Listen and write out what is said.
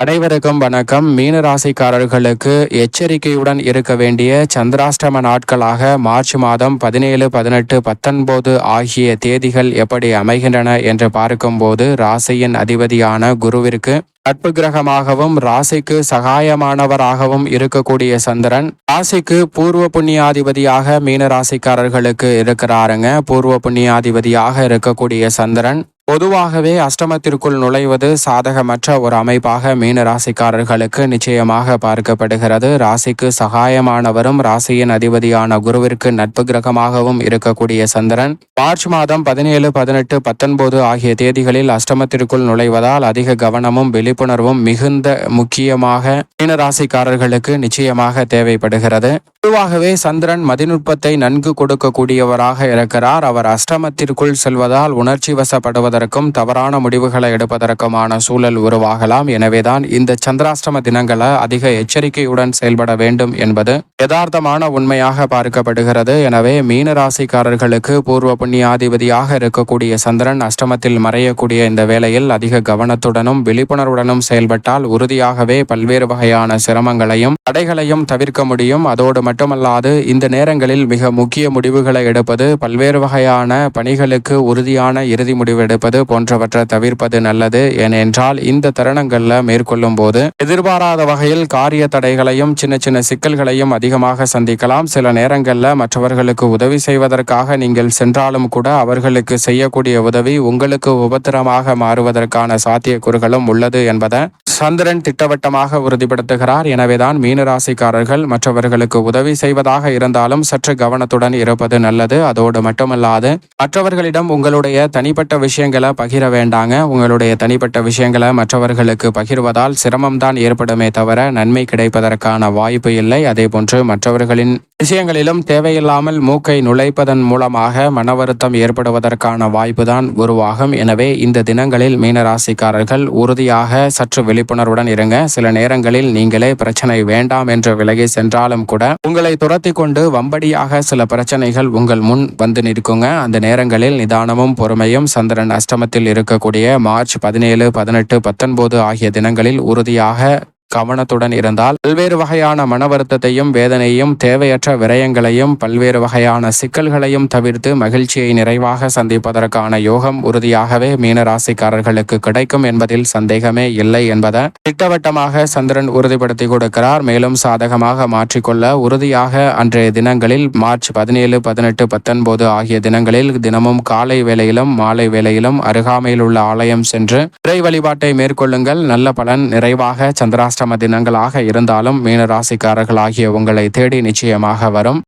அனைவருக்கும் வணக்கம். மீன ராசிக்காரர்களுக்கு எச்சரிக்கையுடன் இருக்க வேண்டிய சந்திராஷ்டம நாட்களாக மார்ச் மாதம் பதினேழு பதினெட்டு பத்தொன்பது ஆகிய தேதிகள் எப்படி அமைகின்றன என்று பார்க்கும்போது ராசியின் அதிபதியான குருவிற்கு நட்பு கிரகமாகவும் ராசிக்கு சகாயமானவராகவும் இருக்கக்கூடிய சந்திரன் ராசிக்கு பூர்வ புண்ணியாதிபதியாக மீன ராசிக்காரர்களுக்கு இருக்கிறாருங்க. பூர்வ புண்ணியாதிபதியாக இருக்கக்கூடிய சந்திரன் பொதுவாகவே அஷ்டமத்திற்குள் நுழைவது சாதகமற்ற ஒரு அமைப்பாக மீன ராசிக்காரர்களுக்கு நிச்சயமாக பார்க்கப்படுகிறது. ராசிக்கு சகாயமானவரும் ராசியின் அதிபதியான குருவிற்கு நட்பு கிரகமாகவும் இருக்கக்கூடிய சந்திரன் மார்ச் மாதம் பதினேழு பதினெட்டு பத்தொன்பது ஆகிய தேதிகளில் அஷ்டமத்திற்குள் நுழைவதால் அதிக கவனமும் விழிப்புணர்வும் மிகுந்த முக்கியமாக மீன ராசிக்காரர்களுக்கு நிச்சயமாக தேவைப்படுகிறது. பொதுவாகவே சந்திரன் மதிநுட்பத்தை நன்கு கொடுக்கக்கூடியவராக இருக்கிறார். அவர் அஷ்டமத்திற்குள் செல்வதால் உணர்ச்சி வசப்படுவதற்கும் தவறான முடிவுகளை எடுப்பதற்குமான சூழல் உருவாகலாம். எனவேதான் இந்த சந்திராஷ்டம தினங்களை அதிக எச்சரிக்கையுடன் செயல்பட வேண்டும் என்பது யதார்த்தமான உண்மையாக பார்க்கப்படுகிறது. எனவே மீன ராசிக்காரர்களுக்கு பூர்வ புண்ணியாதிபதியாக இருக்கக்கூடிய சந்திரன் அஷ்டமத்தில் மறையக்கூடிய இந்த வேளையில் அதிக கவனத்துடனும் விழிப்புணர்வுடனும் செயல்பட்டால் உறுதியாகவே பல்வேறு வகையான சிரமங்களையும் தடைகளையும் தவிர்க்க முடியும். அதோடு மட்டுமல்லாது இந்த நேரங்களில் மிக முக்கிய முடிவுகளை எடுப்பது பல்வேறு வகையான பணிகளுக்கு உறுதியான இறுதி முடிவு எடுப்பது போன்றவற்றை தவிர்ப்பது நல்லது. ஏனென்றால் இந்த தருணங்களில் மேற்கொள்ளும் போது எதிர்பாராத வகையில் காரிய தடைகளையும் சின்ன சின்ன சிக்கல்களையும் அதிகமாக சந்திக்கலாம். சில நேரங்களில் மற்றவர்களுக்கு உதவி செய்வதற்காக நீங்கள் சென்றாலும் கூட அவர்களுக்கு செய்யக்கூடிய உதவி உங்களுக்கு உபத்திரமாக மாறுவதற்கான சாத்தியக்கூறுகளும் உள்ளது என்பதை சந்திரன் திட்டவட்டமாக உறுதிப்படுத்துகிறார். எனவேதான் மீனராசிக்காரர்கள் மற்றவர்களுக்கு உதவி செய்வதாக இருந்தாலும் சற்று கவனத்துடன் இருப்பது நல்லது. அதோடு மட்டுமல்லாது மற்றவர்களிடம் உங்களுடைய தனிப்பட்ட விஷயங்களை பகிர வேண்டாங்க. உங்களுடைய தனிப்பட்ட விஷயங்களை மற்றவர்களுக்கு பகிர்வதால் சிரமம்தான் ஏற்படுமே தவிர நன்மை கிடைப்பதற்கான வாய்ப்பு இல்லை. அதே போன்று மற்றவர்களின் விஷயங்களிலும் தேவையில்லாமல் மூக்கை நுழைப்பதன் மூலமாக மன வருத்தம் ஏற்படுவதற்கான வாய்ப்புதான் உருவாகும். எனவே இந்த தினங்களில் மீனராசிக்காரர்கள் உறுதியாக சற்று விழிப்புணர்வுடன் இருங்க. சில நேரங்களில் நீங்களே பிரச்சனை வேண்டாம் என்று விலகி சென்றாலும் கூட உங்களை துரத்தி கொண்டு வம்படியாக சில பிரச்சனைகள் உங்கள் முன் வந்து நிற்குங்க. அந்த நேரங்களில் நிதானமும் பொறுமையும் சந்திரன் அஷ்டமத்தில் இருக்கக்கூடிய மார்ச் பதினேழு பதினெட்டு பத்தொன்பது ஆகிய தினங்களில் உறுதியாக கவனத்துடன் இருந்தால் பல்வேறு வகையான மன வருத்தத்தையும் வேதனையும் தேவையற்ற விரயங்களையும் பல்வேறு வகையான சிக்கல்களையும் தவிர்த்து மகிழ்ச்சியை நிறைவாக சந்திப்பதற்கான யோகம் உறுதியாகவே மீனராசிக்காரர்களுக்கு கிடைக்கும் என்பதில் சந்தேகமே இல்லை என்பதை திட்டவட்டமாக சந்திரன் உறுதிப்படுத்தி கொடுக்கிறார். மேலும் சாதகமாக மாற்றிக்கொள்ள உறுதியாக அன்றைய தினங்களில் மார்ச் பதினேழு பதினெட்டு பத்தொன்பது ஆகிய தினங்களில் தினமும் காலை வேளையிலும் மாலை வேளையிலும் அருகாமையில் உள்ள ஆலயம் சென்று இறை வழிபாட்டை மேற்கொள்ளுங்கள். நல்ல பலன் நிறைவாக சந்திராஷ்ட அஷ்டம தினங்களாக இருந்தாலும் மீனராசிக்காரர்களாகிய உங்களை தேடி நிச்சயமாக வரும்.